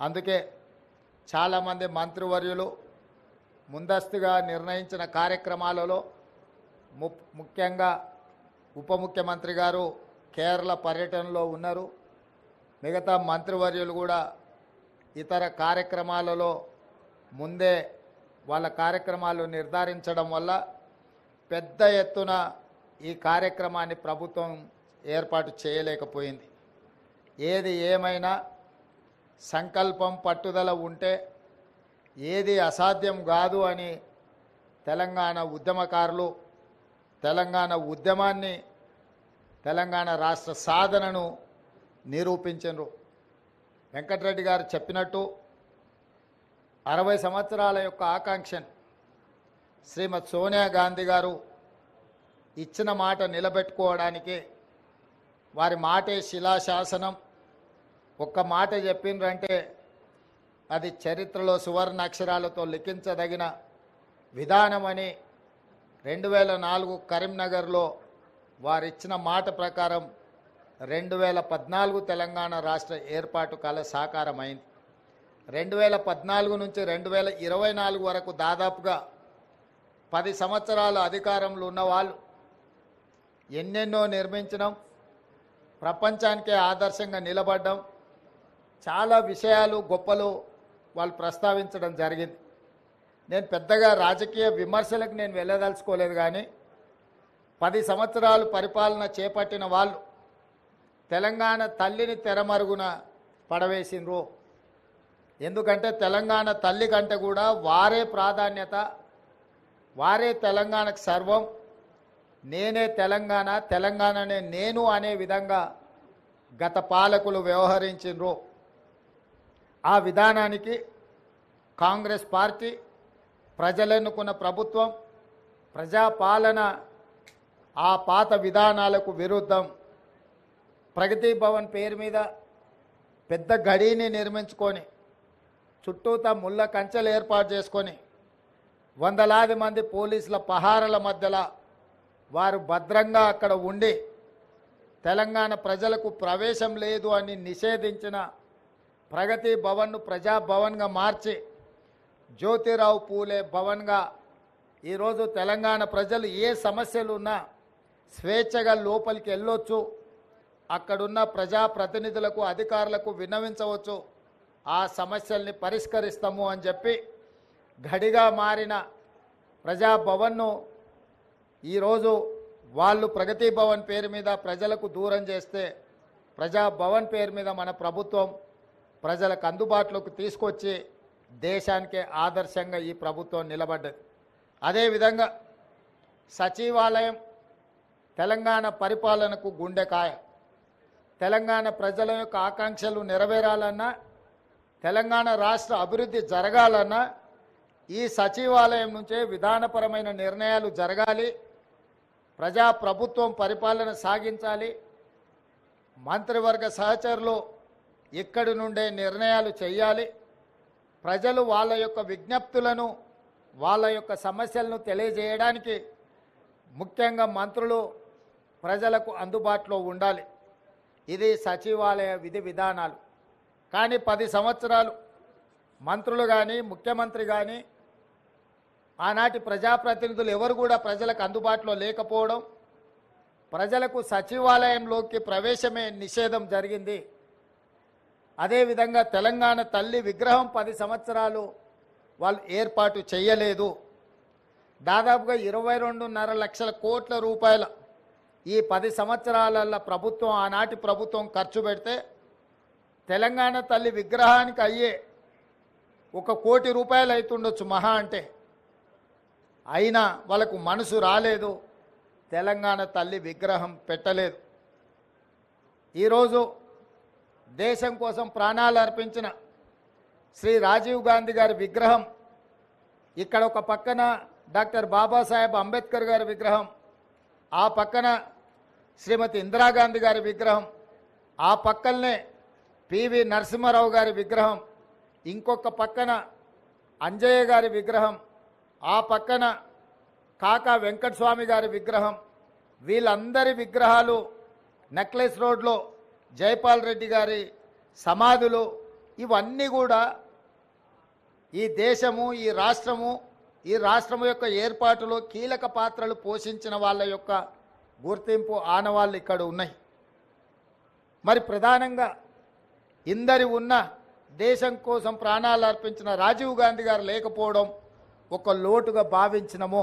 అందుకే చాలామంది మంత్రివర్యులు ముందస్తుగా నిర్ణయించిన కార్యక్రమాలలో ము ముఖ్యంగా ఉప ముఖ్యమంత్రి గారు కేరళ పర్యటనలో ఉన్నారు. మిగతా మంత్రివర్యులు కూడా ఇతర కార్యక్రమాలలో ముందే వాళ్ళ కార్యక్రమాలు నిర్ధారించడం వల్ల పెద్ద ఎత్తున ఈ కార్యక్రమాన్ని ప్రభుత్వం ఏర్పాటు చేయలేకపోయింది. ఏది ఏమైనా సంకల్పం పట్టుదల ఉంటే ఏది అసాధ్యం కాదు అని తెలంగాణ ఉద్యమకారులు తెలంగాణ ఉద్యమాన్ని తెలంగాణ రాష్ట్ర సాధనను నిరూపించరు వెంకటరెడ్డి గారు చెప్పినట్టు అరవై సంవత్సరాల యొక్క ఆకాంక్షను శ్రీమతి సోనియా గాంధీ గారు ఇచ్చిన మాట నిలబెట్టుకోవడానికి వారి మాటే శిలాశాసనం ఒక్క మాట చెప్పిండ్రంటే అది చరిత్రలో సువర్ణ అక్షరాలతో లిఖించదగిన విధానమని రెండు వేల నాలుగు కరీంనగర్లో వారిచ్చిన మాట ప్రకారం రెండు వేల పద్నాలుగు తెలంగాణ రాష్ట్ర ఏర్పాటు కల సాకారమైంది. రెండు వేల పద్నాలుగు నుంచి రెండు వేల ఇరవై నాలుగు వరకు దాదాపుగా పది సంవత్సరాల అధికారంలో ఉన్న వాళ్ళు ఎన్నెన్నో నిర్మించడం ప్రపంచానికే ఆదర్శంగా నిలబడ్డం. చాలా విషయాలు గొప్పలు వాళ్ళు ప్రస్తావించడం జరిగింది. నేను పెద్దగా రాజకీయ విమర్శలకు నేను వెళ్ళదలుచుకోలేదు కానీ పది సంవత్సరాలు పరిపాలన చేపట్టిన వాళ్ళు తెలంగాణ తల్లిని తెరమరుగున పడవేసిండ్రు. ఎందుకంటే తెలంగాణ తల్లి కంటే కూడా వారే ప్రాధాన్యత వారే తెలంగాణకు సర్వం. నేనే తెలంగాణ తెలంగాణనే నేను అనే విధంగా గత పాలకులు వ్యవహరించిండ్రు. ఆ విధానానికి కాంగ్రెస్ పార్టీ ప్రజలెన్నుకున్న ప్రభుత్వం ప్రజాపాలన ఆ పాత విధానాలకు విరుద్ధం. ప్రగతి భవన్ పేరు మీద పెద్ద గడిని నిర్మించుకొని చుట్టూతా ముళ్ళ కంచెలు ఏర్పాటు చేసుకొని వందలాది మంది పోలీసుల పహారల మధ్యలో వారు భద్రంగా అక్కడ ఉండి తెలంగాణ ప్రజలకు ప్రవేశం లేదు అని నిషేధించిన ప్రగతి భవన్ను ప్రజాభవన్గా మార్చి జ్యోతిరావు పూలే భవన్గా ఈరోజు తెలంగాణ ప్రజలు ఏ సమస్యలు ఉన్నా స్వేచ్ఛగా లోపలికి వెళ్ళొచ్చు. అక్కడున్న ప్రజాప్రతినిధులకు అధికారులకు విన్నవించవచ్చు. ఆ సమస్యల్ని పరిష్కరిస్తాము అని చెప్పి గడిగా మారిన ప్రజాభవన్ను ఈరోజు వాళ్ళు ప్రగతి భవన్ పేరు మీద ప్రజలకు దూరం చేస్తే ప్రజాభవన్ పేరు మీద మన ప్రభుత్వం ప్రజలకు అందుబాటులోకి తీసుకొచ్చి దేశానికే ఆదర్శంగా ఈ ప్రభుత్వం నిలబడ్డది. అదేవిధంగా సచివాలయం తెలంగాణ పరిపాలనకు గుండెకాయ తెలంగాణ ప్రజల యొక్క ఆకాంక్షలు నెరవేరాలన్నా తెలంగాణ రాష్ట్ర అభివృద్ధి జరగాలన్నా ఈ సచివాలయం నుంచే విధానపరమైన నిర్ణయాలు జరగాలి ప్రజాప్రభుత్వం పరిపాలన సాగించాలి మంత్రివర్గ సహచరులు ఇక్కడి నుండే నిర్ణయాలు చేయాలి ప్రజలు వాళ్ళ యొక్క విజ్ఞప్తులను వాళ్ళ యొక్క సమస్యలను తెలియజేయడానికి ముఖ్యంగా మంత్రులు ప్రజలకు అందుబాటులో ఉండాలి. ఇది సచివాలయ విధి విధానాలు. కానీ పది సంవత్సరాలు మంత్రులు కానీ ముఖ్యమంత్రి కానీ ఆనాటి ప్రజాప్రతినిధులు ఎవరు కూడా ప్రజలకు అందుబాటులో లేకపోవడం ప్రజలకు సచివాలయంలోకి ప్రవేశమే నిషేధం జరిగింది. అదేవిధంగా తెలంగాణ తల్లి విగ్రహం పది సంవత్సరాలు వాళ్ళు ఏర్పాటు చేయలేదు. దాదాపుగా ఇరవై రెండున్నర లక్షల కోట్ల రూపాయల ఈ పది సంవత్సరాలలో ప్రభుత్వం ఆనాటి ప్రభుత్వం ఖర్చు పెడితే తెలంగాణ తల్లి విగ్రహానికి అయ్యే ఒక కోటి రూపాయలు అవుతుండొచ్చు మహా అంటే. అయినా వాళ్ళకు మనసు రాలేదు తెలంగాణ తల్లి విగ్రహం పెట్టలేదు. ఈరోజు దేశం కోసం ప్రాణాలు అర్పించిన శ్రీ రాజీవ్ గాంధీ గారి విగ్రహం ఇక్కడ ఒక పక్కన డాక్టర్ బాబాసాహెబ్ అంబేద్కర్ గారి విగ్రహం ఆ పక్కన శ్రీమతి ఇందిరాగాంధీ గారి విగ్రహం ఆ పక్కనే పివి నరసింహారావు గారి విగ్రహం ఇంకొక పక్కన అంజయ్య గారి విగ్రహం ఆ పక్కన కాకా వెంకటస్వామి గారి విగ్రహం. వీళ్ళందరి విగ్రహాలు నెక్లెస్ రోడ్లో జైపాల్ రెడ్డి గారి సమాధులు ఇవన్నీ కూడా ఈ దేశము ఈ రాష్ట్రము ఈ రాష్ట్రము యొక్క ఏర్పాటులో కీలక పాత్రలు పోషించిన వాళ్ళ యొక్క గుర్తింపు ఆనవాళ్ళు ఇక్కడ ఉన్నాయి. మరి ప్రధానంగా ఇందరి ఉన్న దేశం కోసం ప్రాణాలు అర్పించిన రాజీవ్ గాంధీ గారు లేకపోవడం ఒక లోటుగా భావించినమో